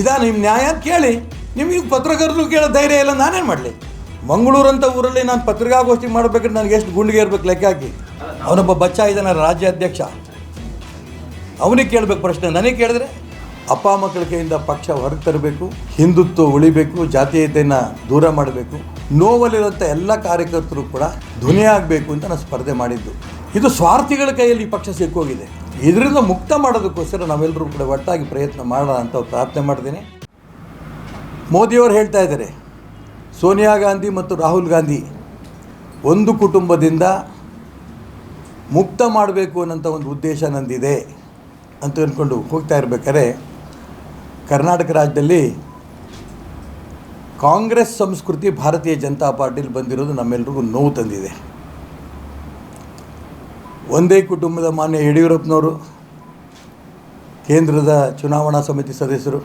ಇದಾ ನಿಮ್ಮ ನ್ಯಾಯ ಅಂತ ಕೇಳಿ, ನಿಮಗೆ ಪತ್ರಕರ್ತರು ಕೇಳೋ ಧೈರ್ಯ ಇಲ್ಲ, ನಾನೇನು ಮಾಡಲಿ? ಮಂಗಳೂರಂಥ ಊರಲ್ಲಿ ನಾನು ಪತ್ರಿಕಾಗೋಷ್ಠಿ ಮಾಡಬೇಕಂದ್ರೆ ನನಗೆ ಎಷ್ಟು ಗುಂಡಿಗೆ ಇರ್ಬೇಕು ಲೆಕ್ಕ ಹಾಕಿ. ಅವನೊಬ್ಬ ಬಚ್ಚ ಇದ್ದಾನೆ ರಾಜ್ಯಾಧ್ಯಕ್ಷ ಅವನಿಗೆ ಕೇಳಬೇಕು ಪ್ರಶ್ನೆ, ನನಗೆ ಕೇಳಿದ್ರೆ ಅಪ್ಪ ಮಕ್ಕಳ ಕೈಯಿಂದ ಪಕ್ಷ ಹೊರಗೆ ತರಬೇಕು, ಹಿಂದುತ್ವ ಉಳಿಬೇಕು, ಜಾತೀಯತೆಯನ್ನು ದೂರ ಮಾಡಬೇಕು ನೋವಲ್ಲಿರುವಂಥ ಎಲ್ಲ ಕಾರ್ಯಕರ್ತರು ಕೂಡ ಧ್ವನಿ ಆಗಬೇಕು ಅಂತ ನಾನು ಸ್ಪರ್ಧೆ ಮಾಡಿದ್ದು. ಇದು ಸ್ವಾರ್ಥಿಗಳ ಕೈಯಲ್ಲಿ ಈ ಪಕ್ಷ ಸಿಕ್ಕೋಗಿದೆ. ಇದರಿಂದ ಮುಕ್ತ ಮಾಡೋದಕ್ಕೋಸ್ಕರ ನಾವೆಲ್ಲರೂ ಕೂಡ ಒಟ್ಟಾಗಿ ಪ್ರಯತ್ನ ಮಾಡೋಣ ಅಂತ ಪ್ರಾರ್ಥನೆ ಮಾಡ್ತೀನಿ. ಮೋದಿಯವರು ಹೇಳ್ತಾ ಇದ್ದಾರೆ, ಸೋನಿಯಾ ಗಾಂಧಿ ಮತ್ತು ರಾಹುಲ್ ಗಾಂಧಿ ಒಂದು ಕುಟುಂಬದಿಂದ ಮುಕ್ತ ಮಾಡಬೇಕು ಅನ್ನೋಂಥ ಒಂದು ಉದ್ದೇಶ ನಂದಿದೆ ಅಂತ ಅಂದ್ಕೊಂಡು ಹೋಗ್ತಾ ಇರ್ಬೇಕಾದ್ರೆ, ಕರ್ನಾಟಕ ರಾಜ್ಯದಲ್ಲಿ ಕಾಂಗ್ರೆಸ್ ಸಂಸ್ಕೃತಿ ಭಾರತೀಯ ಜನತಾ ಪಾರ್ಟಿಲಿ ಬಂದಿರೋದು ನಮ್ಮೆಲ್ರಿಗೂ ನೋವು ತಂದಿದೆ. ಒಂದೇ ಕುಟುಂಬದ ಮಾನ್ಯ ಯಡಿಯೂರಪ್ಪನವರು ಕೇಂದ್ರದ ಚುನಾವಣಾ ಸಮಿತಿ ಸದಸ್ಯರು,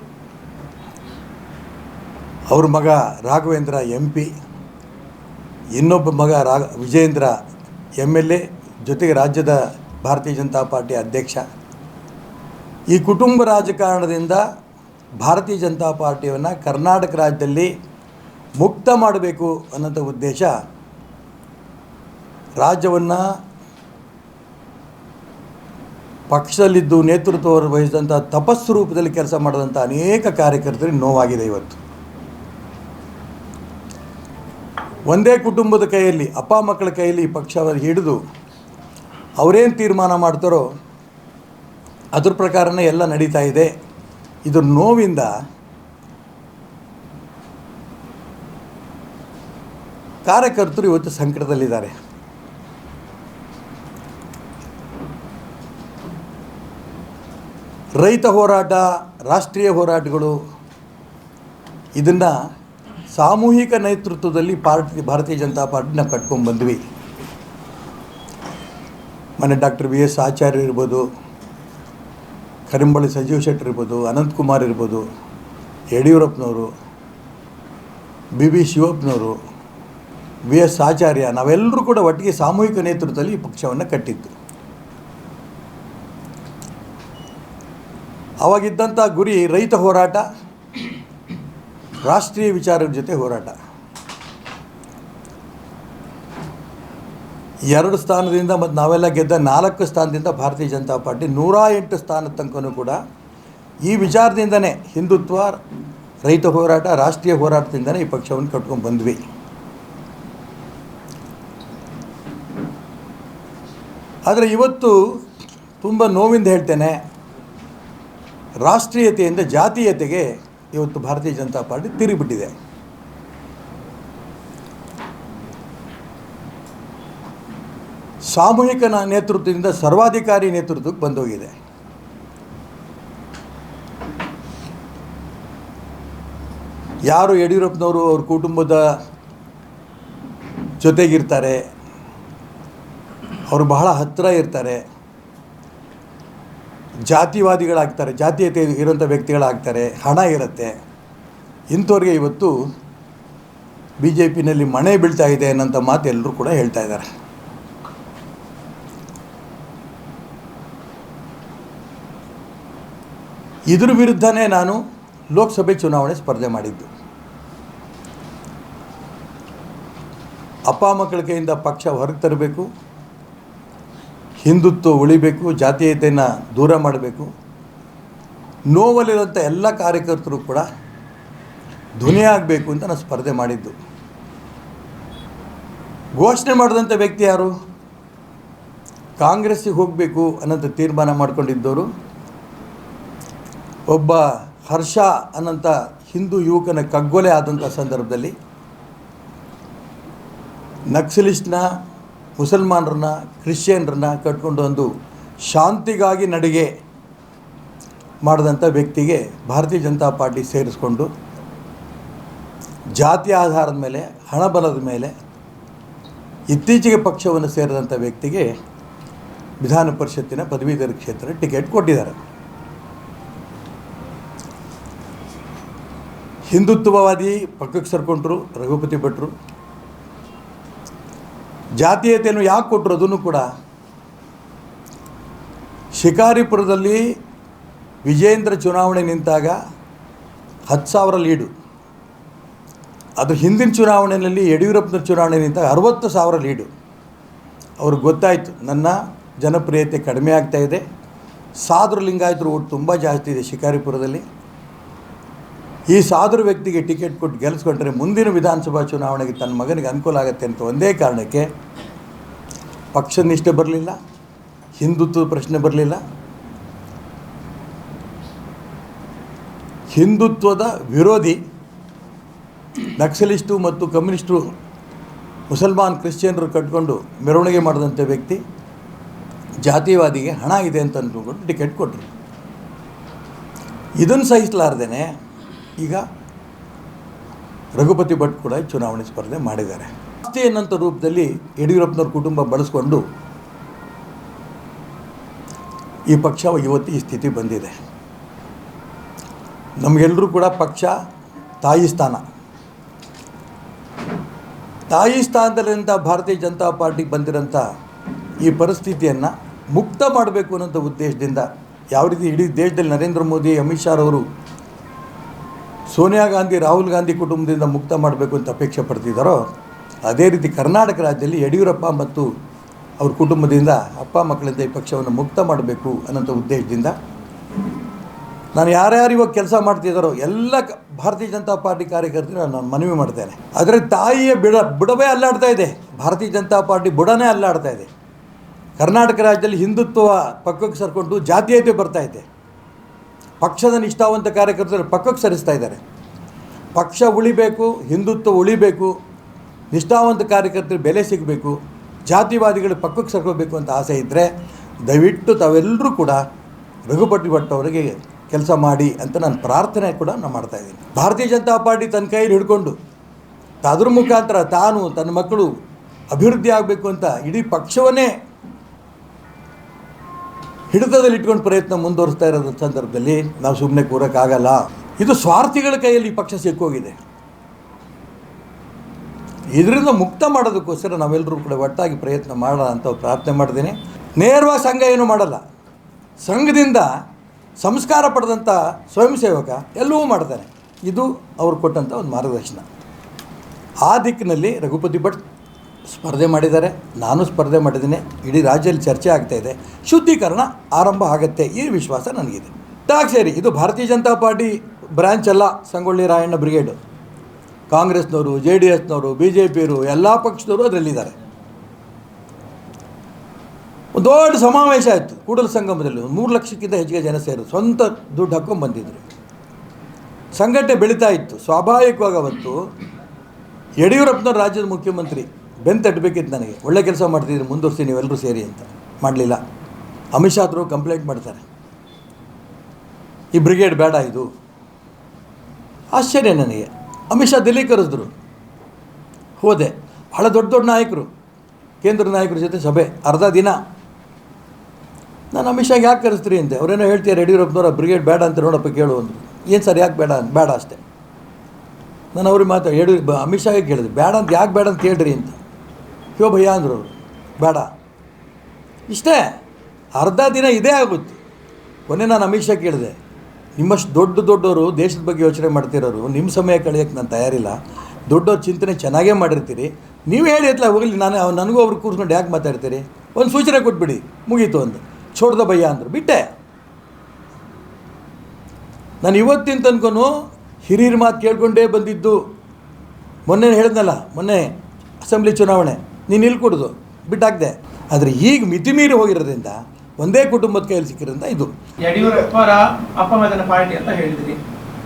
ಅವ್ರ ಮಗ ರಾಘವೇಂದ್ರ ಎಂ ಪಿ ಇನ್ನೊಬ್ಬ ಮಗ ರಾ ವಿಜೇಂದ್ರ ಎಂ ಎಲ್ ಎ ಜೊತೆಗೆ ರಾಜ್ಯದ ಭಾರತೀಯ ಜನತಾ ಪಾರ್ಟಿ ಅಧ್ಯಕ್ಷ. ಈ ಕುಟುಂಬ ರಾಜಕಾರಣದಿಂದ ಭಾರತೀಯ ಜನತಾ ಪಾರ್ಟಿಯನ್ನು ಕರ್ನಾಟಕ ರಾಜ್ಯದಲ್ಲಿ ಮುಕ್ತ ಮಾಡಬೇಕು ಅನ್ನೋಂಥ ಉದ್ದೇಶ ರಾಜ್ಯವನ್ನು ಪಕ್ಷದಲ್ಲಿದ್ದು ನೇತೃತ್ವ ವಹಿಸಿದಂಥ ತಪಸ್ಸು ರೂಪದಲ್ಲಿ ಕೆಲಸ ಮಾಡಿದಂಥ ಅನೇಕ ಕಾರ್ಯಕರ್ತರಿಗೆ ನೋವಾಗಿದೆ ಇವತ್ತು. ಒಂದೇ ಕುಟುಂಬದ ಕೈಯಲ್ಲಿ, ಅಪ್ಪ ಮಕ್ಕಳ ಕೈಯಲ್ಲಿ ಪಕ್ಷ ಪಕ್ಷವನ್ನು ಹಿಡಿದು ಅವರೇನು ತೀರ್ಮಾನ ಮಾಡ್ತಾರೋ ಅದ್ರ ಪ್ರಕಾರನೇ ಎಲ್ಲ ನಡೀತಾ ಇದೆ. ಇದ್ರ ನೋವಿಂದ ಕಾರ್ಯಕರ್ತರು ಇವತ್ತು ಸಂಕಟದಲ್ಲಿದ್ದಾರೆ. ರೈತ ಹೋರಾಟ, ರಾಷ್ಟ್ರೀಯ ಹೋರಾಟಗಳು, ಇದನ್ನು ಸಾಮೂಹಿಕ ನೇತೃತ್ವದಲ್ಲಿ ಪಾರ್ಟಿ ಭಾರತೀಯ ಜನತಾ ಪಾರ್ಟಿನ ಕಟ್ಕೊಂಡು ಬಂದ್ವಿ. ಮನೆ ಡಾಕ್ಟರ್ ವಿ ಎಸ್ ಆಚಾರ್ಯ ಇರ್ಬೋದು ಕರಿಂಬಳಿ ಸಂಜೀವ್ ಶೆಟ್ಟರ್ ಇರ್ಬೋದು ಅನಂತಕುಮಾರ್ ಇರ್ಬೋದು, ಯಡಿಯೂರಪ್ಪನವರು ಬಿ ಬಿ ಶಿವಪ್ಪನವರು ವಿ ಎಸ್ ಆಚಾರ್ಯ ನಾವೆಲ್ಲರೂ ಕೂಡ ಒಟ್ಟಿಗೆ ಸಾಮೂಹಿಕ ನೇತೃತ್ವದಲ್ಲಿ ಈ ಪಕ್ಷವನ್ನು ಕಟ್ಟಿದ್ದು. ಅವಾಗಿದ್ದಂಥ ಗುರಿ ರೈತ ಹೋರಾಟ, ರಾಷ್ಟ್ರೀಯ ವಿಚಾರದ ಜೊತೆ ಹೋರಾಟ. ಎರಡು ಸ್ಥಾನದಿಂದ ಮತ್ತು ನಾವೆಲ್ಲ ಗೆದ್ದ ನಾಲ್ಕು ಸ್ಥಾನದಿಂದ ಭಾರತೀಯ ಜನತಾ ಪಾರ್ಟಿ, ನೂರ ಎಂಟು ಸ್ಥಾನದ ತನಕನೂ ಕೂಡ ಈ ವಿಚಾರದಿಂದನೇ ಹಿಂದುತ್ವ, ರೈತ ಹೋರಾಟ, ರಾಷ್ಟ್ರೀಯ ಹೋರಾಟದಿಂದನೇ ಈ ಪಕ್ಷವನ್ನು ಕಟ್ಕೊಂಡು ಬಂದ್ವಿ. ಆದರೆ ಇವತ್ತು ತುಂಬ ನೋವಿಂದ ಹೇಳ್ತೇನೆ ರಾಷ್ಟ್ರೀಯತೆಯಿಂದ ಜಾತೀಯತೆಗೆ ಇವತ್ತು ಭಾರತೀಯ ಜನತಾ ಪಾರ್ಟಿ ತಿರುಗಿಬಿಟ್ಟಿದೆ. ಸಾಮೂಹಿಕ ನೇತೃತ್ವದಿಂದ ಸರ್ವಾಧಿಕಾರಿ ನೇತೃತ್ವಕ್ಕೆ ಬಂದೋಗಿದೆ. ಯಾರು ಯಡಿಯೂರಪ್ಪನವರು ಅವ್ರ ಕುಟುಂಬದ ಜೊತೆಗಿರ್ತಾರೆ, ಅವರು ಬಹಳ ಹತ್ತಿರ ಇರ್ತಾರೆ ಜಾತಿವಾದಿಗಳಾಗ್ತಾರೆ, ಜಾತೀಯತೆ ಇರೋಂಥ ವ್ಯಕ್ತಿಗಳಾಗ್ತಾರೆ, ಹಣ ಇರುತ್ತೆ. ಇಂಥವ್ರಿಗೆ ಇವತ್ತು ಬಿ ಜೆ ಪಿನಲ್ಲಿ ಮಣೆ ಬೀಳ್ತಾ ಇದೆ ಅನ್ನೋಂಥ ಮಾತು ಎಲ್ಲರೂ ಕೂಡ ಹೇಳ್ತಾ ಇದ್ದಾರೆ. ಇದ್ರ ವಿರುದ್ಧನೇ ನಾನು ಲೋಕಸಭೆ ಚುನಾವಣೆ ಸ್ಪರ್ಧೆ ಮಾಡಿದ್ದು. ಅಪ್ಪ ಮಕ್ಕಳ ಕೈಯಿಂದ ಪಕ್ಷ ಹೊರಗೆ ತರಬೇಕು ಹಿಂದುತ್ವ ಉಳಿಬೇಕು, ಜಾತೀಯತೆಯನ್ನು ದೂರ ಮಾಡಬೇಕು. ನೋವಲ್ಲಿರುವಂಥ ಎಲ್ಲ ಕಾರ್ಯಕರ್ತರು ಕೂಡ ಧ್ವನಿ ಆಗಬೇಕು ಅಂತ ನಾನು ಸ್ಪರ್ಧೆ ಮಾಡಿದ್ದು. ಘೋಷಣೆ ಮಾಡಿದಂಥ ವ್ಯಕ್ತಿ ಯಾರು? ಕಾಂಗ್ರೆಸ್ಸಿಗೆ ಹೋಗಬೇಕು ಅನ್ನೋಂಥ ತೀರ್ಮಾನ ಮಾಡ್ಕೊಂಡಿದ್ದವರು. ಒಬ್ಬ ಹರ್ಷ ಅನ್ನೋಂಥ ಹಿಂದೂ ಯುವಕನ ಕಗ್ಗೊಲೆ ಆದಂಥ ಸಂದರ್ಭದಲ್ಲಿ ನಕ್ಸಲಿಸ್ಟ್ನ ಮುಸಲ್ಮಾನರನ್ನ, ಕ್ರಿಶ್ಚಿಯನ್ರನ್ನ ಕಟ್ಕೊಂಡು ಒಂದು ಶಾಂತಿಗಾಗಿ ನಡಿಗೆ ಮಾಡಿದಂಥ ವ್ಯಕ್ತಿಗೆ ಭಾರತೀಯ ಜನತಾ ಪಾರ್ಟಿ ಸೇರಿಸ್ಕೊಂಡು ಜಾತಿ ಆಧಾರದ ಮೇಲೆ ಹಣಬಲದ ಮೇಲೆ ಇತ್ತೀಚೆಗೆ ಪಕ್ಷವನ್ನು ಸೇರಿದಂಥ ವ್ಯಕ್ತಿಗೆ ವಿಧಾನ ಪರಿಷತ್ತಿನ ಪದವೀಧರ ಕ್ಷೇತ್ರ ಟಿಕೆಟ್ ಕೊಟ್ಟಿದ್ದಾರೆ. ಹಿಂದುತ್ವವಾದಿ ಪಕ್ಕಕ್ಕೆ ಸರ್ಕೊಂಡ್ರು ರಘುಪತಿ ಭಟ್ರು. ಜಾತೀಯತೆಯನ್ನು ಯಾಕೆ ಕೊಟ್ಟರು ಅದನ್ನು ಕೂಡ? ಶಿಕಾರಿಪುರದಲ್ಲಿ ವಿಜೇಂದ್ರ ಚುನಾವಣೆ ನಿಂತಾಗ ಹತ್ತು ಸಾವಿರ ಲೀಡು. ಅದು ಹಿಂದಿನ ಚುನಾವಣೆಯಲ್ಲಿ ಯಡಿಯೂರಪ್ಪನ ಚುನಾವಣೆ ನಿಂತಾಗ ಅರವತ್ತು ಸಾವಿರ ಲೀಡು. ಅವ್ರಿಗೆ ಗೊತ್ತಾಯಿತು, ನನ್ನ ಜನಪ್ರಿಯತೆ ಕಡಿಮೆ ಆಗ್ತಾ ಇದೆ. ಸಾಧು ಲಿಂಗಾಯತರು ಓಟ್ ತುಂಬ ಜಾಸ್ತಿ ಇದೆ ಶಿಕಾರಿಪುರದಲ್ಲಿ. ಈ ಸಾಧು ವ್ಯಕ್ತಿಗೆ ಟಿಕೆಟ್ ಕೊಟ್ಟು ಗೆಲ್ಲಿಸ್ಕೊಂಡ್ರೆ ಮುಂದಿನ ವಿಧಾನಸಭಾ ಚುನಾವಣೆಗೆ ತನ್ನ ಮಗನಿಗೆ ಅನುಕೂಲ ಆಗುತ್ತೆ ಅಂತ ಒಂದೇ ಕಾರಣಕ್ಕೆ ಪಕ್ಷ ನಿಷ್ಠೆ ಬರಲಿಲ್ಲ ಹಿಂದುತ್ವ ಪ್ರಶ್ನೆ ಬರಲಿಲ್ಲ. ಹಿಂದುತ್ವದ ವಿರೋಧಿ, ನಕ್ಸಲಿಸ್ಟು ಮತ್ತು ಕಮ್ಯುನಿಸ್ಟು, ಮುಸಲ್ಮಾನ್ ಕ್ರಿಶ್ಚಿಯನ್ರು ಕಟ್ಕೊಂಡು ಮೆರವಣಿಗೆ ಮಾಡಿದಂಥ ವ್ಯಕ್ತಿ ಜಾತಿವಾದಿಗೆ ಹಣ ಇದೆ ಅಂತ ಅಂದ್ಕೊಂಡು ಟಿಕೆಟ್ ಕೊಟ್ಟರು ಇದನ್ನು ಸಹಿಸಲಾರ್ದೇನೆ ಈಗ ರಘುಪತಿ ಭಟ್ ಕೂಡ ಚುನಾವಣೆ ಸ್ಪರ್ಧೆ ಮಾಡಿದ್ದಾರೆ. ಆಸ್ತಿ ಅನ್ನೋಂಥ ರೂಪದಲ್ಲಿ ಯಡಿಯೂರಪ್ಪನವ್ರ ಕುಟುಂಬ ಬಳಸ್ಕೊಂಡು ಈ ಪಕ್ಷ ಇವತ್ತು ಈ ಸ್ಥಿತಿ ಬಂದಿದೆ. ನಮಗೆಲ್ಲರೂ ಕೂಡ ಪಕ್ಷ ತಾಯಿ ಸ್ಥಾನ. ತಾಯಿ ಸ್ಥಾನದಲ್ಲಿಂದ ಭಾರತೀಯ ಜನತಾ ಪಾರ್ಟಿಗೆ ಬಂದಿರೋಂಥ ಈ ಪರಿಸ್ಥಿತಿಯನ್ನು ಮುಕ್ತ ಮಾಡಬೇಕು ಅನ್ನೋಂಥ ಉದ್ದೇಶದಿಂದ ಯಾವ ರೀತಿ ಇಡೀ ದೇಶದಲ್ಲಿ ನರೇಂದ್ರ ಮೋದಿ, ಅಮಿತ್ ಶಾ ಅವರು ಸೋನಿಯಾ ಗಾಂಧಿ, ರಾಹುಲ್ ಗಾಂಧಿ ಕುಟುಂಬದಿಂದ ಮುಕ್ತ ಮಾಡಬೇಕು ಅಂತ ಅಪೇಕ್ಷೆ ಪಡ್ತಿದ್ದಾರೋ ಅದೇ ರೀತಿ ಕರ್ನಾಟಕ ರಾಜ್ಯದಲ್ಲಿ ಯಡಿಯೂರಪ್ಪ ಮತ್ತು ಅವ್ರ ಕುಟುಂಬದಿಂದ ಅಪ್ಪ ಮಕ್ಕಳಿಂದ ಈ ಪಕ್ಷವನ್ನು ಮುಕ್ತ ಮಾಡಬೇಕು ಅನ್ನೋಂಥ ಉದ್ದೇಶದಿಂದ ನಾನು ಯಾರ್ಯಾರು ಇವಾಗ ಕೆಲಸ ಮಾಡ್ತಿದ್ದಾರೋ ಎಲ್ಲ ಭಾರತೀಯ ಜನತಾ ಪಾರ್ಟಿ ಕಾರ್ಯಕರ್ತರು ನಾನು ಮನವಿ ಮಾಡ್ತೇನೆ. ಆದರೆ ತಾಯಿಯ ಬಿಡ, ಬುಡವೇ ಅಲ್ಲಾಡ್ತಾ ಇದೆ. ಭಾರತೀಯ ಜನತಾ ಪಾರ್ಟಿ ಬುಡನೇ ಅಲ್ಲಾಡ್ತಾ ಇದೆ. ಕರ್ನಾಟಕ ರಾಜ್ಯದಲ್ಲಿ ಹಿಂದುತ್ವ ಪಕ್ಕಕ್ಕೆ ಸರ್ಕೊಂಡು ಜಾತೀಯತೆ ಬರ್ತಾ ಇದೆ. ಪಕ್ಷದ ನಿಷ್ಠಾವಂತ ಕಾರ್ಯಕರ್ತರು ಪಕ್ಕಕ್ಕೆ ಸರಿಸ್ತಾ ಇದ್ದಾರೆ. ಪಕ್ಷ ಉಳಿಬೇಕು, ಹಿಂದುತ್ವ ಉಳಿಬೇಕು, ನಿಷ್ಠಾವಂತ ಕಾರ್ಯಕರ್ತರು ಬೆಲೆ ಸಿಗಬೇಕು, ಜಾತಿವಾದಿಗಳು ಪಕ್ಕಕ್ಕೆ ಸರ್ಕೋಬೇಕು ಅಂತ ಆಸೆ ಇದ್ದರೆ ದಯವಿಟ್ಟು ತಾವೆಲ್ಲರೂ ಕೂಡ ರಘುಪಟ್ಟಿ ಭಟ್ ಅವರಿಗೆ ಕೆಲಸ ಮಾಡಿ ಅಂತ ನಾನು ಪ್ರಾರ್ಥನೆ ಕೂಡ ನಾನು ಮಾಡ್ತಾ ಇದ್ದೀನಿ. ಭಾರತೀಯ ಜನತಾ ಪಾರ್ಟಿ ತನ್ನ ಕೈಯಲ್ಲಿ ಹಿಡ್ಕೊಂಡು ಅದ್ರ ಮುಖಾಂತರ ತಾನು ತನ್ನ ಮಕ್ಕಳು ಅಭಿವೃದ್ಧಿ ಆಗಬೇಕು ಅಂತ ಇಡೀ ಪಕ್ಷವನ್ನೇ ಹಿಡಿತದಲ್ಲಿ ಇಟ್ಕೊಂಡು ಪ್ರಯತ್ನ ಮುಂದುವರಿಸ್ತಾ ಇರೋದ್ರ ಸಂದರ್ಭದಲ್ಲಿ ನಾವು ಸುಮ್ಮನೆ ಕೂರೋಕ್ಕಾಗಲ್ಲ. ಇದು ಸ್ವಾರ್ಥಿಗಳ ಕೈಯಲ್ಲಿ ಪಕ್ಷ ಸಿಕ್ಕೋಗಿದೆ. ಇದರಿಂದ ಮುಕ್ತ ಮಾಡೋದಕ್ಕೋಸ್ಕರ ನಾವೆಲ್ಲರೂ ಕೂಡ ಒಟ್ಟಾಗಿ ಪ್ರಯತ್ನ ಮಾಡೋಣ ಅಂತ ಪ್ರಾರ್ಥನೆ ಮಾಡ್ತೀನಿ. ನೇರವಾಗಿ ಸಂಘ ಏನು ಮಾಡಲ್ಲ. ಸಂಘದಿಂದ ಸಂಸ್ಕಾರ ಪಡೆದಂಥ ಸ್ವಯಂ ಸೇವಕ ಎಲ್ಲವೂ ಮಾಡ್ತಾರೆ ಇದು ಅವ್ರು ಕೊಟ್ಟಂಥ ಒಂದು ಮಾರ್ಗದರ್ಶನ. ಆ ದಿಕ್ಕಿನಲ್ಲಿ ರಘುಪತಿ ಭಟ್ ಸ್ಪರ್ಧೆ ಮಾಡಿದ್ದಾರೆ. ನಾನು ಸ್ಪರ್ಧೆ ಮಾಡಿದ್ದೀನಿ. ಇಡೀ ರಾಜ್ಯದಲ್ಲಿ ಚರ್ಚೆ ಆಗ್ತಾ ಇದೆ. ಶುದ್ಧೀಕರಣ ಆರಂಭ ಆಗುತ್ತೆ ಈ ವಿಶ್ವಾಸ ನನಗಿದೆ. ದಾಕ್ಷೇರಿ ಇದು ಭಾರತೀಯ ಜನತಾ ಪಾರ್ಟಿ ಬ್ರ್ಯಾಂಚ್ ಅಲ್ಲ, ಸಂಗೊಳ್ಳಿ ರಾಯಣ್ಣ ಬ್ರಿಗೇಡು. ಕಾಂಗ್ರೆಸ್ನವರು, ಜೆ ಡಿ ಎಸ್ನವರು, ಬಿ ಜೆ ಪಿಯವರು, ಎಲ್ಲ ಪಕ್ಷದವರು ಅದರಲ್ಲಿದ್ದಾರೆ. ಒಂದು ದೊಡ್ಡ ಸಮಾವೇಶ ಆಯಿತು ಕೂಡಲ ಸಂಗಮದಲ್ಲಿ. ಮೂರು ಲಕ್ಷಕ್ಕಿಂತ ಹೆಚ್ಚಿಗೆ ಜನ ಸೇರು, ಸ್ವಂತ ದುಡ್ಡು ಹಾಕೊಂಡು ಬಂದಿದ್ದರು ಸಂಘಟನೆ ಬೆಳೀತಾ ಇತ್ತು. ಸ್ವಾಭಾವಿಕವಾಗಿ ಅವತ್ತು ಯಡಿಯೂರಪ್ಪನವ್ರು ರಾಜ್ಯದ ಮುಖ್ಯಮಂತ್ರಿ. ಬೆನ್ ತಟ್ಟಬೇಕಿತ್ತು ನನಗೆ. ಒಳ್ಳೆ ಕೆಲಸ ಮಾಡ್ತಿದ್ರು ಮುಂದುವರಿಸಿ ನೀವೆಲ್ಲರೂ ಸೇರಿ ಅಂತ. ಮಾಡಲಿಲ್ಲ. ಅಮಿತ್ ಶಾ ಹತ್ರ ಕಂಪ್ಲೇಂಟ್ ಮಾಡ್ತಾರೆ. ಈ ಬ್ರಿಗೇಡ್ ಬೇಡ ಇದು. ಆಶ್ಚರ್ಯ ನನಗೆ. ಅಮಿತ್ ಶಾ ದಿಲ್ಲಿ ಕರೆಸಿದ್ರು ಹೋದೆ. ಭಾಳ ದೊಡ್ಡ ದೊಡ್ಡ ನಾಯಕರು. ಕೇಂದ್ರ ನಾಯಕರ ಜೊತೆ ಸಭೆ, ಅರ್ಧ ದಿನ. ನಾನು ಅಮಿತ್ ಶಾಗೆ ಯಾಕೆ ಕರೆಸ್ತೀರಿ ಅಂತೆ? ಅವರೇನೋ ಹೇಳ್ತೀಯಾ ಯಡಿಯೂರಪ್ಪನವ್ರ ಬ್ರಿಗೇಡ್ ಬೇಡ ಅಂತ ನೋಡಪ್ಪ ಕೇಳು ಅಂದರು. ಏನು ಸರ್, ಯಾಕೆ ಬೇಡ ಬೇಡ ಅಷ್ಟೇ. ನಾನು ಅವ್ರಿಗೆ ಮಾತಾಡಿ ಯಡಿ ಬ- ಅಮಿತ್ ಶಾಗೆ ಕೇಳಿದೆ. ಬೇಡ ಅಂತ, ಯಾಕೆ ಬೇಡ ಅಂತ ಹೇಳ್ರಿ ಅಂತ. ಹ್ಯೋ ಭಯ ಅಂದರು ಅವರು. ಬೇಡ. ಇಷ್ಟೇ, ಅರ್ಧ ದಿನ ಇದೇ ಆಗುತ್ತೆ ಕೊನೆ ನಾನು ಅಮಿತ್ ಶಾ ಕೇಳಿದೆ. ನಿಮ್ಮಷ್ಟು ದೊಡ್ಡ ದೊಡ್ಡವರು ದೇಶದ ಬಗ್ಗೆ ಯೋಚನೆ ಮಾಡ್ತಿರೋರು ನಿಮ್ಮ ಸಮಯ ಕಳೆಯೋಕ್ಕೆ ನಾನು ತಯಾರಿಲ್ಲ. ದೊಡ್ಡವ್ರ ಚಿಂತನೆ ಚೆನ್ನಾಗೇ ಮಾಡಿರ್ತೀರಿ. ನೀವು ಹೇಳಿ ಹೋಗಲಿ, ನಾನು ನನಗೂ ಅವ್ರು ಕೂರ್ಸ್ಕೊಂಡು ಯಾಕೆ ಮಾತಾಡ್ತೀರಿ? ಒಂದು ಸೂಚನೆ ಕೊಟ್ಬಿಡಿ, ಮುಗೀತು ಒಂದು ಛೋಡ್ದ ಭಯ ಅಂದರು. ಬಿಟ್ಟೆ. ನಾನು ಇವತ್ತಿನ ತನಕನೂ ಹಿರಿಯರ ಮಾತು ಕೇಳ್ಕೊಂಡೇ ಬಂದಿದ್ದು. ಮೊನ್ನೆ ಹೇಳಿದ್ನಲ್ಲ, ಮೊನ್ನೆ ಅಸೆಂಬ್ಲಿ ಚುನಾವಣೆ. ನೀನು ಇಲ್ಲಿ ಕೊಡೋದು. ಬಿಟ್ಟಾಕ್ದೆ ಆದರೆ ಈಗ ಮಿತಿ ಮೀರಿ ಹೋಗಿರೋದ್ರಿಂದ ಒಂದೇ ಕುಟುಂಬದ ಕೈಯಲ್ಲಿ ಸಿಕ್ಕಿರೋದ್ರಿಂದ ಇದು. ಯಡಿಯೂರಪ್ಪರ ಅಪಮದನ ಪಾರ್ಟಿ ಅಂತ ಹೇಳಿದ್ರಿ.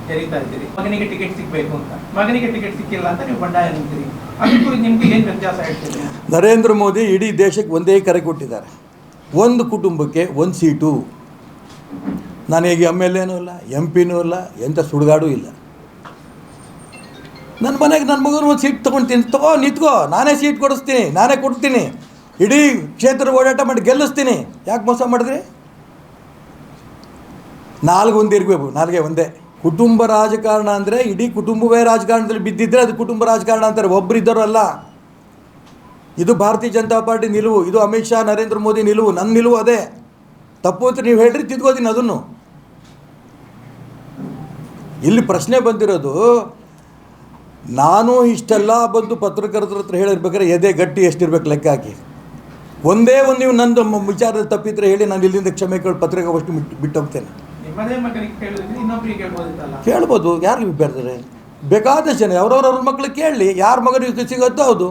ಕರೀತಾ ಇದ್ದೀರಿ. ಮಗನಿಗೆ ಟಿಕೆಟ್ ಸಿಗ್ಬೇಕು ಅಂತ. ಮಗನಿಗೆ ಟಿಕೆಟ್ ಸಿಕ್ಕಿಲ್ಲ ಅಂತ ನೀವು ಬಂಡಾಯ ನಿಂತೀರಿ. ಅದಕ್ಕೂ ನಿಮ್ಗೆ ಏನು ವ್ಯತ್ಯಾಸ ಹೇಳ್ತೀರಿ? ನರೇಂದ್ರ ಮೋದಿ ಇಡೀ ದೇಶಕ್ಕೆ ಒಂದೇ ಕರೆ ಕೊಟ್ಟಿದ್ದಾರೆ. ಒಂದು ಕುಟುಂಬಕ್ಕೆ ಒಂದು ಸೀಟು. ನನಗೆ ಎಂ ಎಲ್ ಎನೂ ಇಲ್ಲ ಎಂ ಪಿನೂ ಇಲ್ಲ ಎಂಥ ಸುಡುಗಾಡೂ ಇಲ್ಲ. ನನ್ನ ಮನೆಗೆ ನನ್ನ ಮಗನ ಒಂದು ಸೀಟ್ ತೊಗೊಳ್ತೀನಿ ತಗೋ, ನಿಂತ್ಕೋ. ನಾನೇ ಸೀಟ್ ಕೊಡಿಸ್ತೀನಿ. ನಾನೇ ಕೊಡ್ತೀನಿ. ಇಡೀ ಕ್ಷೇತ್ರ ಓಡಾಟ ಮಾಡಿ ಗೆಲ್ಲಿಸ್ತೀನಿ. ಯಾಕೆ ಮೋಸ ಮಾಡಿದ್ರಿ? ನಾಲ್ಕು ಒಂದೇ ಇರಬೇಕು. ನಾಲ್ಗೆ ಒಂದೇ. ಕುಟುಂಬ ರಾಜಕಾರಣ ಅಂದರೆ ಇಡೀ ಕುಟುಂಬವೇ ರಾಜಕಾರಣದಲ್ಲಿ ಬಿದ್ದಿದ್ರೆ ಅದು ಕುಟುಂಬ ರಾಜಕಾರಣ ಅಂತಾರೆ. ಒಬ್ಬರಿದ್ದರು ಅಲ್ಲ. ಇದು ಭಾರತೀಯ ಜನತಾ ಪಾರ್ಟಿ ನಿಲುವು. ಇದು ಅಮಿತ್ ಶಾ, ನರೇಂದ್ರ ಮೋದಿ ನಿಲುವು. ನನ್ನ ನಿಲುವು ಅದೇ. ತಪ್ಪು ಅಂತ ನೀವು ಹೇಳ್ರಿ, ತಿದ್ಕೋತೀನಿ ಅದನ್ನು. ಇಲ್ಲಿ ಪ್ರಶ್ನೆ ಬಂದಿರೋದು ನಾನು ಇಷ್ಟೆಲ್ಲ ಬಂದು ಪತ್ರಕರ್ತರ ಹತ್ರ ಹೇಳಿರ್ಬೇಕಾದ್ರೆ ಎದೆ ಗಟ್ಟಿ ಎಷ್ಟಿರ್ಬೇಕು ಲೆಕ್ಕ ಹಾಕಿ ಒಂದೇ ಒಂದು ನೀವು ನಂದು ವಿಚಾರದಲ್ಲಿ ತಪ್ಪಿದ್ರೆ ಹೇಳಿ ನಾನು ಇಲ್ಲಿಂದ ಕ್ಷಮೆ ಕೇಳಿ ಪತ್ರಿಕಾಗೋಷ್ಠಿ ಬಿಟ್ಟು ಬಿಟ್ಟು ಕೇಳ್ಬೋದಿತ್ತಲ್ಲ? ಕೇಳ್ಬೋದು ಯಾರಿಗೆ ಬೇಡ್ತಾರೆ ಬೇಕಾದಷ್ಟು ಜನ ಅವ್ರವ್ರವ್ರ ಮಕ್ಳಿಗೆ ಕೇಳಲಿ ಯಾರ ಮಗನಿಗೆ ಸಿಗುತ್ತೋ ಹೌದು.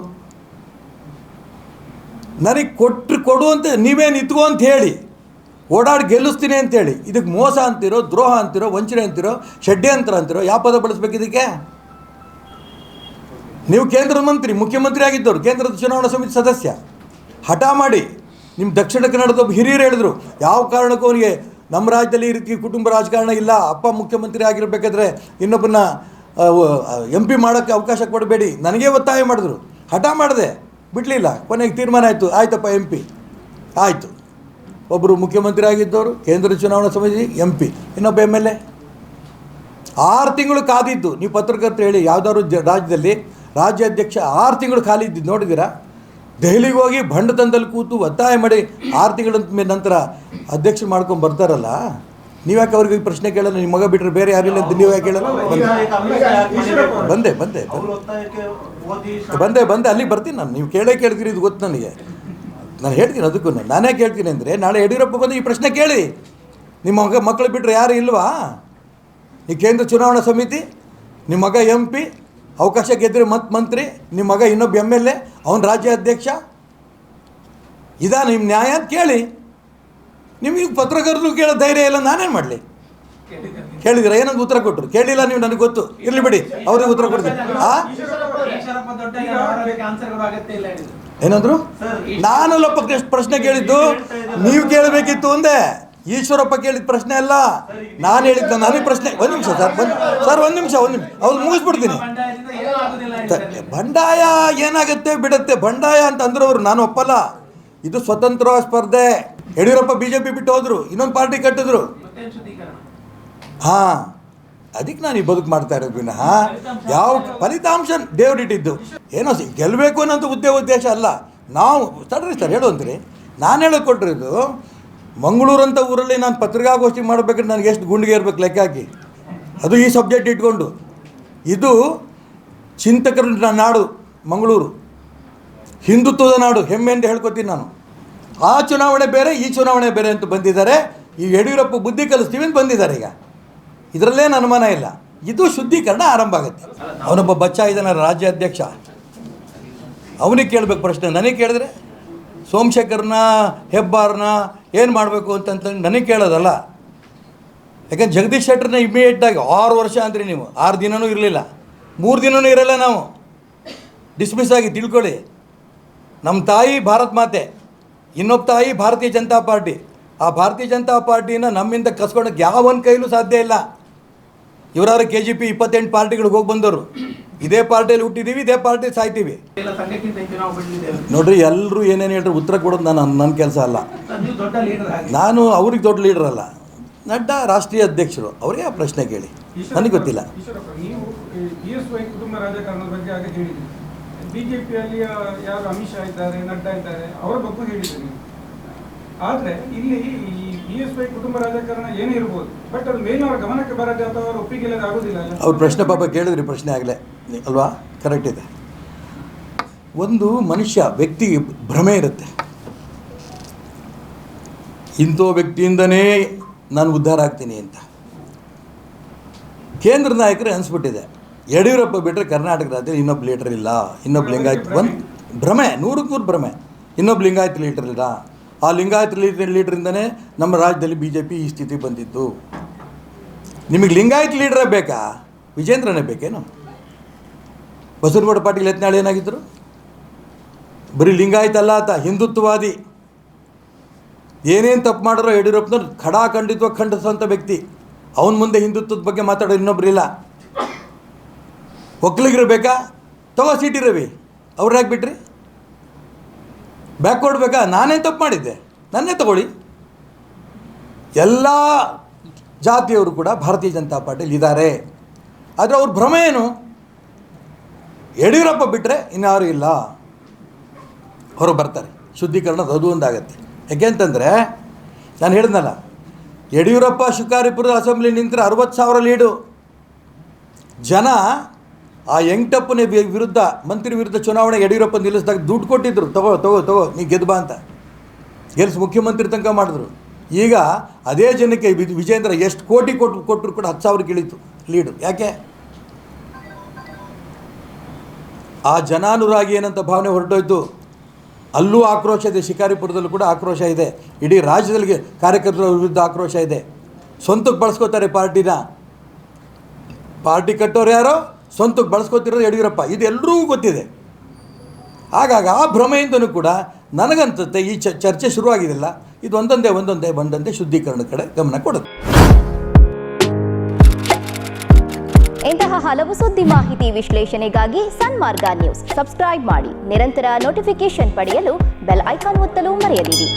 ನನಗೆ ಕೊಟ್ಟರು ಕೊಡು ಅಂತ ನೀವೇನು ಇತ್ಕೋ ಅಂತ ಹೇಳಿ. ಓಡಾಡಿ ಗೆಲ್ಲಿಸ್ತೀನಿ ಅಂತೇಳಿ ಇದಕ್ಕೆ ಮೋಸ ಅಂತಿರೋ ದ್ರೋಹ ಅಂತಿರೋ ವಂಚನೆ ಅಂತಿರೋ ಷಡ್ಯಂತ್ರ ಅಂತಿರೋ ಯಾವ ಪದ ಬಳಸ್ಬೇಕು ಇದಕ್ಕೆ? ನೀವು ಕೇಂದ್ರ ಮಂತ್ರಿ, ಮುಖ್ಯಮಂತ್ರಿ ಆಗಿದ್ದವರು, ಕೇಂದ್ರದ ಚುನಾವಣಾ ಸಮಿತಿ ಸದಸ್ಯ, ಹಠ ಮಾಡಿ ನಿಮ್ಮ ದಕ್ಷಿಣ ಕನ್ನಡದ ಒಬ್ಬ ಹಿರಿಯರು ಹೇಳಿದ್ರು, ಯಾವ ಕಾರಣಕ್ಕೂ ಅವನಿಗೆ ನಮ್ಮ ರಾಜ್ಯದಲ್ಲಿ ಈ ರೀತಿ ಕುಟುಂಬ ರಾಜಕಾರಣ ಇಲ್ಲ, ಅಪ್ಪ ಮುಖ್ಯಮಂತ್ರಿ ಆಗಿರಬೇಕಾದ್ರೆ ಇನ್ನೊಬ್ಬನ ಎಂ ಪಿ ಮಾಡೋಕ್ಕೆ ಅವಕಾಶ ಕೊಡಬೇಡಿ, ನನಗೆ ಒತ್ತಾಯ ಮಾಡಿದ್ರು. ಹಠ ಮಾಡಿದೆ, ಬಿಡಲಿಲ್ಲ, ಕೊನೆಗೆ ತೀರ್ಮಾನ ಆಯಿತು, ಆಯ್ತಪ್ಪ ಎಂ ಪಿ ಆಯಿತು. ಒಬ್ಬರು ಮುಖ್ಯಮಂತ್ರಿ ಆಗಿದ್ದವರು, ಕೇಂದ್ರ ಚುನಾವಣಾ ಸಮಿತಿ ಎಂ ಪಿ ಇನ್ನೊಬ್ಬ ಎಂ ಎಲ್ ಎ ಆರು ತಿಂಗಳು ಕಾದಿದ್ದು, ನೀವು ಪತ್ರಕರ್ತರು ಹೇಳಿ, ಯಾವುದಾದ್ರು ರಾಜ್ಯದಲ್ಲಿ ರಾಜ್ಯಾಧ್ಯಕ್ಷ ಆರು ತಿಂಗಳು ಖಾಲಿ ಇದ್ದಿದ್ದು ನೋಡಿದ್ದೀರಾ? ದೆಹಲಿಗೆ ಹೋಗಿ ಬಂಡತನದಲ್ಲಿ ಕೂತು ಒತ್ತಾಯ ಮಾಡಿ ಆರು ತಿಂಗಳ ನಂತರ ಅಧ್ಯಕ್ಷ ಮಾಡ್ಕೊಂಡು ಬರ್ತಾರಲ್ಲ? ನೀವ್ಯಾಕೆ ಅವ್ರಿಗೆ ಈ ಪ್ರಶ್ನೆ ಕೇಳಲ್ಲ? ನಿಮ್ಮ ಮಗ ಬಿಟ್ಟರೆ ಬೇರೆ ಯಾರಿಲ್ಲ ಅಂತ ನೀವು ಯಾಕೆ ಕೇಳಲ್ಲ? ಬಂದೆ. ಬಂದೆ ಬಂದೆ. ಬಂದೆ ಅಲ್ಲಿಗೆ ಬರ್ತೀನಿ ನಾನು. ನೀವು ಕೇಳೇ ಕೇಳ್ತೀರಿ ಇದು ಗೊತ್ತು ನನಗೆ. ನಾನು ಹೇಳ್ತೀನಿ ಅದಕ್ಕೂ ನಾನೇ. ಕೇಳ್ತೀನಿ ಅಂದರೆ ನಾಳೆ ಯಡಿಯೂರಪ್ಪ ಬಂದು ಈ ಪ್ರಶ್ನೆ ಕೇಳಿ. ನಿಮ್ಮ ಮಗ ಮಕ್ಕಳು ಬಿಟ್ಟರೆ ಯಾರು ಇಲ್ವಾ? ಈ ಕೇಂದ್ರ ಚುನಾವಣಾ ಸಮಿತಿ, ನಿಮ್ಮ ಮಗ ಎಂ ಪಿ ಅವಕಾಶ ಗೆದ್ದರೆ ಮತ್ ಮಂತ್ರಿ ನಿಮ್ಮ ಮಗ ಇನ್ನೊಬ್ಬ ಎಂ ಎಲ್ ಎ, ಅವನ ರಾಜ್ಯ ಅಧ್ಯಕ್ಷ ಇದಾ ನಿಮ್ಮ ನ್ಯಾಯ ಅಂತ ಕೇಳಿ. ನಿಮಗೆ ಪತ್ರಕರ್ತರು ಕೇಳೋ ಧೈರ್ಯ ಇಲ್ಲ, ನಾನೇನು ಮಾಡಲಿ? ಕೇಳಿದ್ರೆ? ಏನಂತ ಉತ್ತರ ಕೊಟ್ಟರು ಕೇಳಿಲ್ಲ ನೀವು, ನನಗೆ ಗೊತ್ತು. ಇರಲಿ ಬಿಡಿ, ಅವ್ರಿಗೆ ಉತ್ತರ ಕೊಡ್ತೀನಿ. ಆ? ಏನಂದ್ರು? ನಾನು ಪ್ರಶ್ನೆ- ಪ್ರಶ್ನೆ ಕೇಳಿದ್ದು, ನೀವು ಕೇಳಬೇಕಿತ್ತು ಒಂದೇ. ಈಶ್ವರಪ್ಪ ಕೇಳಿದ ಪ್ರಶ್ನೆ ಅಲ್ಲ. ನಾನು ಹೇಳಿದ ನನಗೆ ಪ್ರಶ್ನೆ ಒಂದು ನಿಮಿಷ ಸರ್, ಒಂದು ಸರ್, ಒಂದು ನಿಮಿಷ ಒಂದು ನಿಮಿಷ. ಅವ್ರು ಮುಗಿಸ್ಬಿಡ್ತೀನಿ. ಬಂಡಾಯ ಏನಾಗುತ್ತೆ ಬಿಡುತ್ತೆ? ಬಂಡಾಯ ಅಂತ ಅವರು ನಾನು ಒಪ್ಪಲ್ಲ. ಇದು ಸ್ವತಂತ್ರ ಸ್ಪರ್ಧೆ. ಯಡಿಯೂರಪ್ಪ ಬಿ ಜೆ ಪಿ ಬಿಟ್ಟು ಹೋದ್ರು, ಇನ್ನೊಂದು ಪಾರ್ಟಿ ಕಟ್ಟಿದ್ರು. ಹಾಂ. ಅದಕ್ಕೆ ನಾನು ಈ ಬದುಕು ಮಾಡ್ತಾ ಇರೋದು ವಿನಃ ಯಾವ ಫಲಿತಾಂಶ ದೇವರಿಟ್ಟಿದ್ದು ಏನೋ ಗೆಲ್ಲಬೇಕು ಅನ್ನೋದು ಉದ್ದೇ ಉದ್ದೇಶ ಅಲ್ಲ. ನಾವು ತಡ್ರಿ ಸರ್, ಹೇಳು ಅಂತೀರಿ ನಾನು ಹೇಳೋದು ಕೊಟ್ಟಿರೋದು ಮಂಗಳೂರು ಅಂತ ಊರಲ್ಲಿ ನಾನು ಪತ್ರಿಕಾಗೋಷ್ಠಿ ಮಾಡಬೇಕಂದ್ರೆ ನನಗೆ ಎಷ್ಟು ಗುಂಡಿಗೆ ಇರಬೇಕು ಲೆಕ್ಕ ಹಾಕಿ. ಅದು ಈ ಸಬ್ಜೆಕ್ಟ್ ಇಟ್ಕೊಂಡು. ಇದು ಚಿಂತಕರ ನಾಡು, ಮಂಗಳೂರು. ಹಿಂದುತ್ವದ ನಾಡು, ಹೆಮ್ಮೆ ಅಂತ ಹೇಳ್ಕೊತೀನಿ ನಾನು. ಆ ಚುನಾವಣೆ ಬೇರೆ, ಈ ಚುನಾವಣೆ ಬೇರೆ ಅಂತ ಬಂದಿದ್ದಾರೆ. ಈ ಯಡಿಯೂರಪ್ಪ ಬುದ್ಧಿ ಕಲಿಸ್ತೀವಿ ಅಂತ ಬಂದಿದ್ದಾರೆ ಈಗ. ಇದರಲ್ಲೇನು ಅನುಮಾನ ಇಲ್ಲ. ಇದು ಶುದ್ಧೀಕರಣ ಆರಂಭ ಆಗುತ್ತೆ. ಅವನೊಬ್ಬ ಬಚ್ಚ ಇದ್ದಾನೆ ರಾಜ್ಯಾಧ್ಯಕ್ಷ. ಅವನಿಗೆ ಕೇಳಬೇಕು ಪ್ರಶ್ನೆ. ನನಗೆ ಕೇಳಿದ್ರೆ ಸೋಮಶೇಖರ್ನ, ಹೆಬ್ಬಾರ್ನ ಏನು ಮಾಡಬೇಕು ಅಂತಂತ ನನಗೆ ಕೇಳೋದಲ್ಲ. ಯಾಕಂದ್ರೆ ಜಗದೀಶ್ ಶೆಟ್ಟರ್ನ ಇಮಿಡಿಯೇಟಾಗಿ ಆರು ವರ್ಷ ಅಂದ್ರಿ ನೀವು, ಆರು ದಿನವೂ ಇರಲಿಲ್ಲ. ಮೂರು ದಿನವೂ ಇರಲ್ಲ ನಾವು. ಡಿಸ್ಮಿಸ್ ಆಗಿ ತಿಳ್ಕೊಳ್ಳಿ. ನಮ್ಮ ತಾಯಿ ಭಾರತ್ ಮಾತೆ, ಇನ್ನೊಬ್ಬ ತಾಯಿ ಭಾರತೀಯ ಜನತಾ ಪಾರ್ಟಿ. ಆ ಭಾರತೀಯ ಜನತಾ ಪಾರ್ಟಿನ ನಮ್ಮಿಂದ ಕಸ್ಕೊಳಕ್ಕೆ ಒಂದು ಕೈಲೂ ಸಾಧ್ಯ ಇಲ್ಲ. ಇವರಾರು ಕೆ ಜಿ ಪಿ ಇಪ್ಪತ್ತೆಂಟು ಪಾರ್ಟಿಗಳಿಗೆ ಹೋಗಿ ಬಂದವರು. ಇದೇ ಪಾರ್ಟಿಯಲ್ಲಿ ಹುಟ್ಟಿದ್ದೀವಿ ಇದೇ ಪಾರ್ಟಿ ಸಾಯ್ತೀವಿ. ನೋಡ್ರಿ ಎಲ್ಲರೂ ಏನೇನು ಹೇಳ್ರಿ ಉತ್ತರ ಕೊಡೋದು ನಾನು ನನ್ನ ಕೆಲಸ ಅಲ್ಲ. ನಾನು ಅವ್ರಿಗೆ ದೊಡ್ಡ ಲೀಡರ್ ಅಲ್ಲ. ನಡ್ಡಾ ರಾಷ್ಟ್ರೀಯ ಅಧ್ಯಕ್ಷರು ಅವರೇ ಆ ಪ್ರಶ್ನೆ ಕೇಳಿ. ನನಗೆ ಗೊತ್ತಿಲ್ಲ. ಬಿಜೆಪಿಯಲ್ಲಿ ಯಾರು ಅಮಿತ್ ಶಾ ಇದ್ದಾರೆ ನಡ್ಡಾ ಇದ್ದಾರೆ ಅವರ ಬಗ್ಗೆ ಹೇಳಿದ್ದೀನಿ ಆದರೆ ಆದ್ರೆ ಇಲ್ಲಿ ಅವ್ರ ಪ್ರಶ್ನೆ ಪಾಪ ಕೇಳಿದ್ರಿ, ಪ್ರಶ್ನೆ ಆಗಲೇ. ಅಲ್ವಾ? ಕರೆಕ್ಟ್ ಇದೆ. ಒಂದು ಮನುಷ್ಯ, ವ್ಯಕ್ತಿಗೆ ಭ್ರಮೆ ಇರುತ್ತೆ. ಇಂಥ ವ್ಯಕ್ತಿಯಿಂದನೇ ನಾನು ಉದ್ಧಾರ ಆಗ್ತೀನಿ ಅಂತ. ಕೇಂದ್ರ ನಾಯಕರೇ ಅನಿಸ್ಬಿಟ್ಟಿದೆ. ಯಡಿಯೂರಪ್ಪ ಬಿಟ್ಟರೆ ಕರ್ನಾಟಕ ರಾಜ್ಯದಲ್ಲಿ ಇನ್ನೊಬ್ಬ ಲೀಡರ್ ಇಲ್ಲ. ಇನ್ನೊಬ್ಬ ಲಿಂಗಾಯತ್ ಒಂದು ಭ್ರಮೆ, ನೂರಕ್ಕೆ ನೂರು ಭ್ರಮೆ. ಇನ್ನೊಬ್ಬ ಲಿಂಗಾಯತ್ ಲೀಡರ್ ಇಲ್ಲ. ಆ ಲಿಂಗಾಯತ್ ಲೀಡರ್ ಲೀಡ್ರಿಂದನೇ ನಮ್ಮ ರಾಜ್ಯದಲ್ಲಿ ಬಿ ಜೆ ಪಿ ಈ ಸ್ಥಿತಿ ಬಂದಿತ್ತು ನಿಮಗೆ ಲಿಂಗಾಯತ್ ಲೀಡ್ರೇ ಬೇಕಾ? ವಿಜೇಂದ್ರನೇ ಬೇಕೇನು? ಬಸವನಗೌಡ ಪಾಟೀಲ್ ಯತ್ನಾಳ್ ಏನಾಗಿದ್ದರು ಬರೀ ಲಿಂಗಾಯತ ಅಲ್ಲ ಆತ ಹಿಂದುತ್ವವಾದಿ. ಏನೇನು ತಪ್ಪು ಮಾಡಿರೋ ಖಡಾ ಖಂಡಿತ್ವ ಖಂಡಿಸುವಂಥ ವ್ಯಕ್ತಿ. ಅವನ ಮುಂದೆ ಹಿಂದುತ್ವದ ಬಗ್ಗೆ ಮಾತಾಡೋ ಇನ್ನೊಬ್ರಿಲ್ಲ ಒಕ್ಕಲಿಗರು ಬೇಕಾ? ತಗೋ ಸೀಟಿ ರವಿ. ಅವ್ರು ಯಾಕೆ ಬಿಟ್ರಿ? ಬ್ಯಾಕ್ ಕೊಡ್ಬೇಕಾ ನಾನೇನು ತಪ್ಪು ಮಾಡಿದ್ದೆ. ನನ್ನೇ ತಗೊಳ್ಳಿ. ಎಲ್ಲ ಜಾತಿಯವರು ಕೂಡ ಭಾರತೀಯ ಜನತಾ ಪಾರ್ಟಿಲಿ ಇದ್ದಾರೆ. ಆದರೆ ಅವ್ರ ಭ್ರಮೆ ಏನು? ಯಡಿಯೂರಪ್ಪ ಬಿಟ್ಟರೆ ಇನ್ಯಾರು ಇಲ್ಲ. ಹೊರಗೆ ಬರ್ತಾರೆ. ಶುದ್ಧೀಕರಣ ಅದು ಒಂದಾಗತ್ತೆ. ಯಾಕೆಂತಂದರೆ, ನಾನು ಹೇಳಿದ್ನಲ್ಲ, ಯಡಿಯೂರಪ್ಪ ಶಿಕಾರಿಪುರದ ಅಸೆಂಬ್ಲಿ ನಿಂತರೆ ಅರವತ್ತು ಸಾವಿರ ಲೀಡು. ಜನ ಆ ಯಂಗ್ಟಪ್ಪನ ವಿ- ವಿರುದ್ಧ, ಮಂತ್ರಿ ವಿರುದ್ಧ ಚುನಾವಣೆ ಯಡಿಯೂರಪ್ಪ ನಿಲ್ಲಿಸಿದಾಗ ದುಡ್ಡು ಕೊಟ್ಟಿದ್ರು. ತಗೋ ತಗೋ ತಗೋ, ನೀ ಗೆದ್ಬಾ ಅಂತ. ಗೆಲ್ಸಿ ಮುಖ್ಯಮಂತ್ರಿ ತನಕ ಮಾಡಿದ್ರು. ಈಗ ಅದೇ ಜನಕ್ಕೆ ವಿಜೇಂದ್ರ ಎಷ್ಟು ಕೋಟಿ ಕೊಟ್ಟು ಕೊಟ್ಟರು ಕೂಡ ಹತ್ತು ಸಾವಿರ ಇಳಿತು ಲೀಡು. ಯಾಕೆ? ಆ ಜನಾನುರಾಗಿ ಏನಂತ ಭಾವನೆ ಹೊರಟೋಯ್ತು. ಅಲ್ಲೂ ಆಕ್ರೋಶ ಇದೆ. ಶಿಕಾರಿಪುರದಲ್ಲೂ ಕೂಡ ಆಕ್ರೋಶ ಇದೆ. ಇಡೀ ರಾಜ್ಯದಲ್ಲಿ ಕಾರ್ಯಕರ್ತರ ವಿರುದ್ಧ ಆಕ್ರೋಶ ಇದೆ. ಸ್ವಂತಕ್ಕೆ ಬಳಸ್ಕೋತಾರೆ ಪಾರ್ಟಿನ. ಪಾರ್ಟಿ ಕಟ್ಟೋರು ಯಾರೋ? ಸ್ವಂತಕ್ಕೆ ಬಳಸ್ಕೋತಿರೋದು ಯಡಿಯೂರಪ್ಪ. ಇದು ಎಲ್ಲರಿಗೂ ಗೊತ್ತಿದೆ. ಹಾಗಾಗಿ ಆ ಭ್ರಮೆಯಿಂದನೂ ಕೂಡ ನನಗನ್ಸುತ್ತೆ ಈ ಚರ್ಚೆ ಶುರುವಾಗಿದೆಲ್ಲ. ಇದು ಒಂದೊಂದೇ ಒಂದೊಂದೇ ಬಂದಂತೆ ಶುದ್ಧೀಕರಣದ ಕಡೆ ಗಮನ ಕೊಡುತ್ತೆ. ಇಂತಹ ಹಲವು ಸುದ್ದಿ ಮಾಹಿತಿ ವಿಶ್ಲೇಷಣೆಗಾಗಿ ಸನ್ಮಾರ್ಗ ನ್ಯೂಸ್. ಸಬ್ಸ್ಕ್ರೈಬ್ ಮಾಡಿ. ನಿರಂತರ ನೋಟಿಫಿಕೇಶನ್ ಪಡೆಯಲು ಬೆಲ್ ಐಕಾನ್ ಒತ್ತಲು ಮರೆಯದಿರಿ.